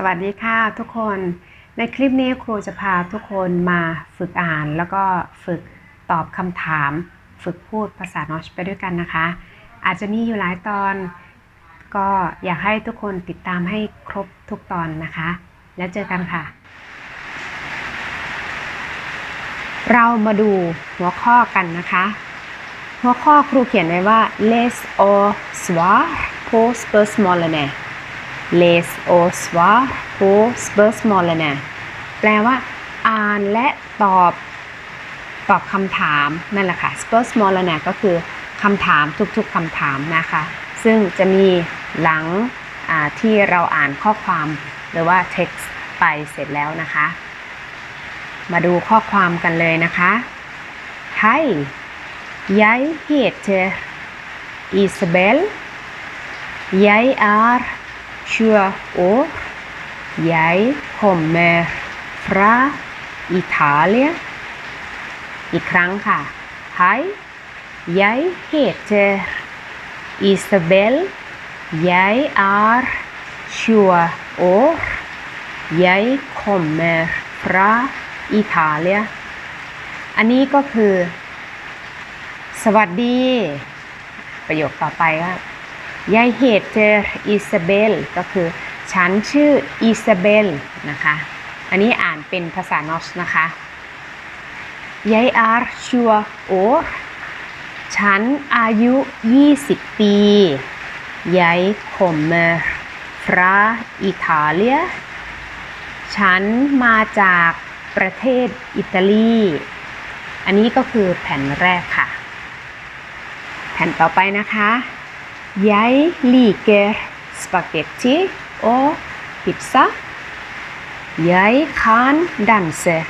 สวัสดีค่ะทุกคน ในคลิปนี้ครูจะพาทุกคนมาฝึกอ่าน แล้วก็ฝึกตอบคำถาม ฝึกพูดภาษานอชไปด้วยกันนะคะ อาจจะมีอยู่หลายตอน ก็อยากให้ทุกคนติดตามให้ครบทุกตอนนะคะ แล้วเจอกันค่ะ เรามาดูหัวข้อกันนะคะ หัวข้อครูเขียนไว้ว่า les och svar på spørsmålene les och svar på spørsmålene แปลว่า อ่านและตอบตอบคำถามนั่นแหละค่ะ spørsmålene ก็คือคำถามทุกๆคำถามนะคะ ซึ่งจะมีหลังที่เราอ่านข้อความหรือว่า text ไปเสร็จแล้วนะคะ มาดูข้อความกันเลยนะคะ Hei Jeg heter Isabel Jeg er 20 år Jeg kommer fra Italia อีกครั้งค่ะ Hei Jeg heter Isabel Jeg er 20 år Jeg kommer fra Italia อันนี้ก็คือ สวัสดี ประโยคต่อไปว่า ยายเหตุเจออิซาเบลก็คือ ฉันชื่ออิซาเบลนะคะ อันนี้อ่านเป็นภาษานอสนะคะยายอาร์ชัวโอฉันอายุ 20 ปียายคอมเมอร์ฟราอิตาเลีย ฉันมาจากประเทศอิตาลี อันนี้ก็คือแผ่นแรกค่ะ แผ่นต่อไปนะคะ Jeg liker spaghetti og pizza. Jeg kan danse.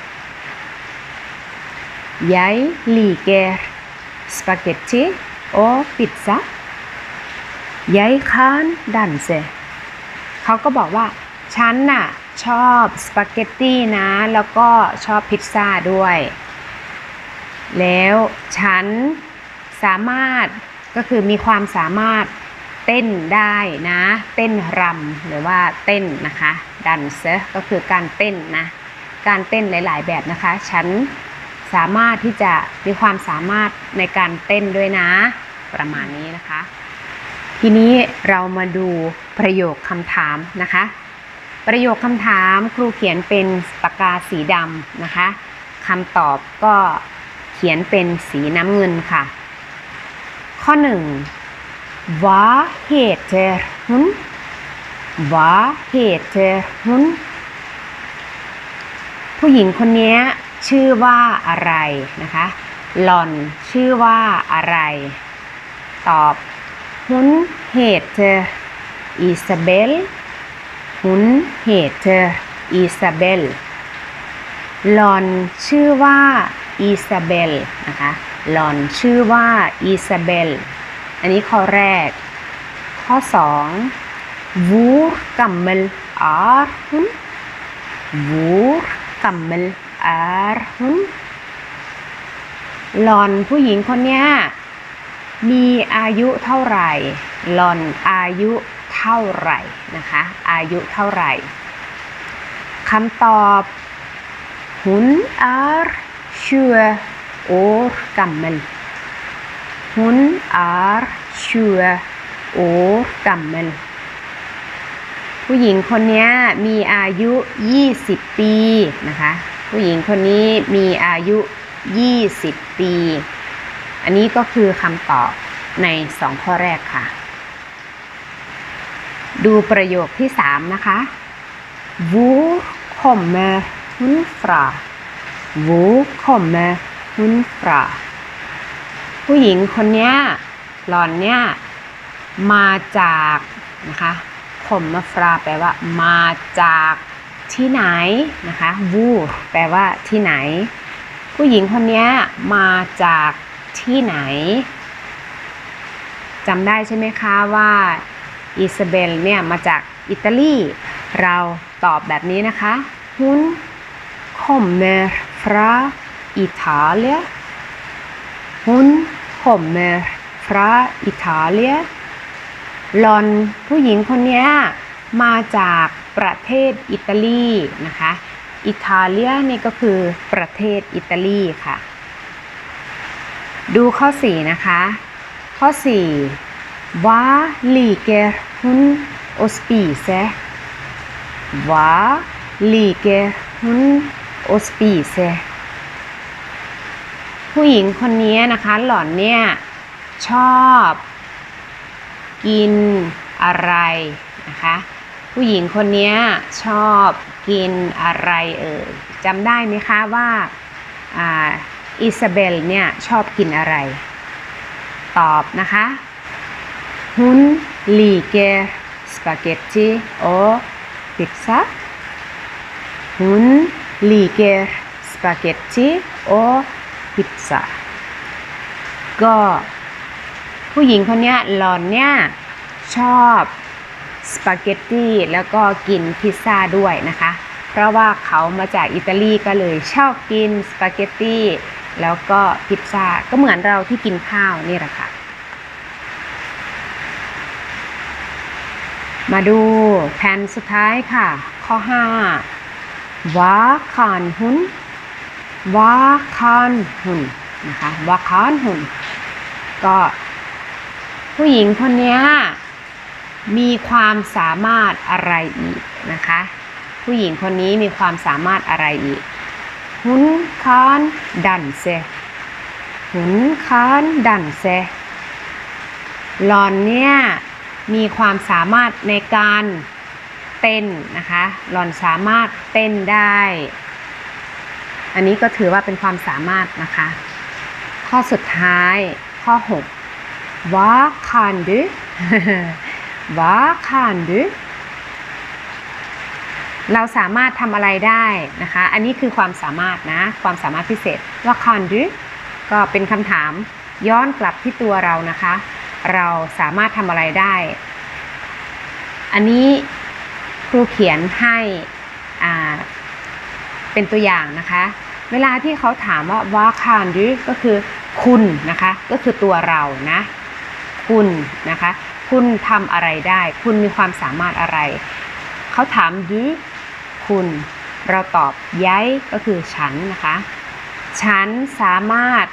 Jeg liker spaghetti og pizza. Jeg kan danse. เขาก็บอกว่า ฉันน่ะ ชอบสปาเกตตี้นะ แล้วก็ชอบพิซซ่าด้วย แล้วฉันสามารถ ก็คือมีความสามารถเต้นได้นะ เต้นรำหรือว่าเต้นนะคะดันเซก็คือการเต้นนะ การเต้นหลาย ๆ แบบนะคะ ฉันสามารถที่จะมีความสามารถในการเต้นด้วยนะ ประมาณนี้นะคะ ทีนี้เรามาดูประโยคคำถามนะคะ ประโยคคำถามครูเขียนเป็นปากกาสีดำนะคะคำตอบก็เขียนเป็นสีน้ำเงินค่ะ ข้อหนึ่ง Vad heter hon Vad heter hon ผู้หญิงคนนี้ชื่อว่าอะไรนะคะหล่อนชื่อว่าอะไร ตอบ Hon heter Isabel Hon heter Isabel หลอนชื่อว่าอิซาเบลนะคะ หลอนชื่อว่าอิซาเบล อันนี้ข้อแรก ข้อ2 Hvor gammel er hun Hvor gammel er hun หลอนผู้หญิงคนนี้มีอายุเท่าไหร่ หลอนอายุเท่าไหร่นะคะ อายุเท่าไหร่คำตอบ Hun er 20 år gammel. Hun er 20 år gammel. ผู้หญิงคนนี้มีอายุ 20 ปีนะคะ ผู้หญิงคนนี้มีอายุ 20 ปี อันนี้ก็คือคำตอบใน 2 ข้อแรกค่ะ ดูประโยคที่ 3 นะคะ Hvor kommer hun fra Hvor kommer hun fra ผู้หญิงคนนี้หล่อนเนี้ยมาจากนะคะคมมาฟราแปลว่ามาจากที่ไหนนะคะวูแปลว่าที่ไหน ผู้หญิงคนนี้มาจากที่ไหนจำได้ใช่ไหมคะว่าอิซาเบลเนี่ยมาจากอิตาลี เราตอบแบบนี้นะคะ Hun kommer fra Italia Hun kommer fra Italia หลอนผู้หญิงคนนี้มาจากประเทศอิตาลีนะคะอิตาเลียนี่ก็คือประเทศอิตาลีค่ะ ดูข้อ 4 นะคะ ข้อ 4ว่าลีเกฮุนโอสปีเซว่าลีเกฮุนโอสปีเซ ผู้หญิงคนนี้นะคะหล่อนเนี่ยชอบ กินอะไรนะคะ ผู้หญิงคนนี้ชอบกินอะไรเอ่ยจำได้ไหมคะว่าอิซาเบลเนี่ยชอบกินอะไร ตอบนะคะ Hun liker spaghetti og pizza. Hun liker spaghetti og pizza. ก็ ก็ ผู้หญิงคนนี้หลอนเนี่ยชอบสปาเกตตี้แล้วก็กินพิซซ่าด้วยนะคะ เพราะว่าเขามาจากอิตาลีก็เลยชอบกินสปาเกตตี้แล้วก็พิซซ่าก็เหมือนเราที่กินข้าวนี่แหละค่ะ มาดูแผ่นสุดท้ายค่ะ ข้อ 5วาคานหุน วาคานหุนนะคะวาคานหุนก็ ผู้หญิงคนนี้มีความสามารถอะไรอีกนะคะ ผู้หญิงคนนี้มีความสามารถอะไรอีก หุนคานดันเซหุนคานดันเซหลอนเนี่ยมีความสามารถในการเต้นนะคะ หล่อนสามารถเต้นได้ อันนี้ก็ถือว่าเป็นความสามารถนะคะ ข้อสุดท้ายข้อ6ว่าคานดูว่าคานดูเราสามารถทำอะไรได้นะคะ อันนี้คือความสามารถนะ ความสามารถพิเศษว่าคานดูก็เป็นคำถามย้อนกลับที่ตัวเรานะคะ เราสามารถทำอะไรได้ อันนี้ครูเขียนให้เป็นตัวอย่างนะคะ เวลาที่เขาถามว่าว่าคานดูก็คือคุณนะคะ ก็คือตัวเรานะ คุณนะคะ คุณทำอะไรได้ คุณมีความสามารถอะไร เขาถามดูคุณ เราตอบย้ายก็คือฉันนะคะ ฉันสามารถ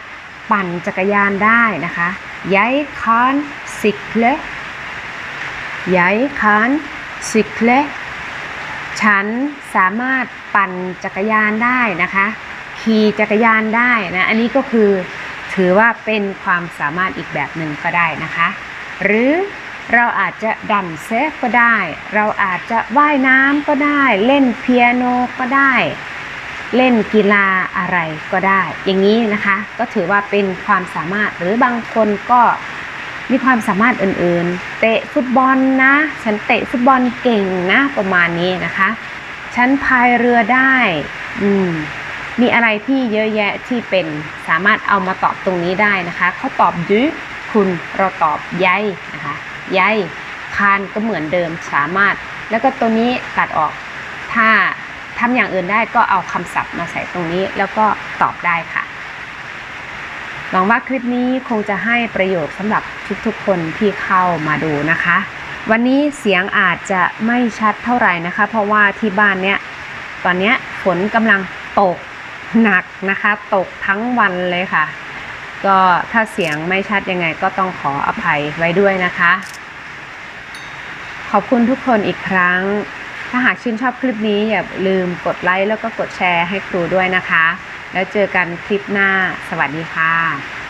ปั่นจักรยานได้นะคะ Jeg kan sykle Jeg kan sykle ฉันสามารถปั่นจักรยานได้นะคะ ขี่จักรยานได้นะ อันนี้ก็คือถือว่าเป็นความสามารถอีกแบบหนึ่งก็ได้นะคะ หรือเราอาจจะดันเซฟก็ได้ เราอาจจะว่ายน้ำก็ได้ เล่นเปียโนก็ได้ เล่นกีฬาอะไรก็ได้ อย่างนี้นะคะ ก็ถือว่าเป็นความสามารถหรือบางคนก็มีความสามารถอื่นๆ เตะฟุตบอลนะ ฉันเตะฟุตบอลเก่งนะประมาณนี้นะคะ ฉันพายเรือได้ อืม มีอะไรที่เยอะแยะที่เป็นสามารถเอามาตอบตรงนี้ได้นะคะเขาตอบดูคุณเราตอบยัยนะคะยัยคานก็เหมือนเดิมสามารถ แล้วก็ตัวนี้ตัดออกถ้าทำอย่างอื่นได้ก็เอาคำศัพท์มาใส่ตรงนี้แล้วก็ตอบได้ค่ะหวังว่าคลิปนี้คงจะให้ประโยชน์สำหรับทุกๆคนที่เข้ามาดูนะคะ วันนี้เสียงอาจจะไม่ชัดเท่าไหร่นะคะ เพราะว่าที่บ้านเนี้ยตอนเนี้ยฝนกำลังตก หนักนะคะ ตกทั้งวันเลยค่ะ ก็ถ้าเสียงไม่ชัดยังไงก็ต้องขออภัยไว้ด้วยนะคะ ขอบคุณทุกคนอีกครั้ง ถ้าหากชื่นชอบคลิปนี้อย่าลืมกดไลค์แล้วก็กดแชร์ให้ครูด้วยนะคะ แล้วเจอกันคลิปหน้า สวัสดีค่ะ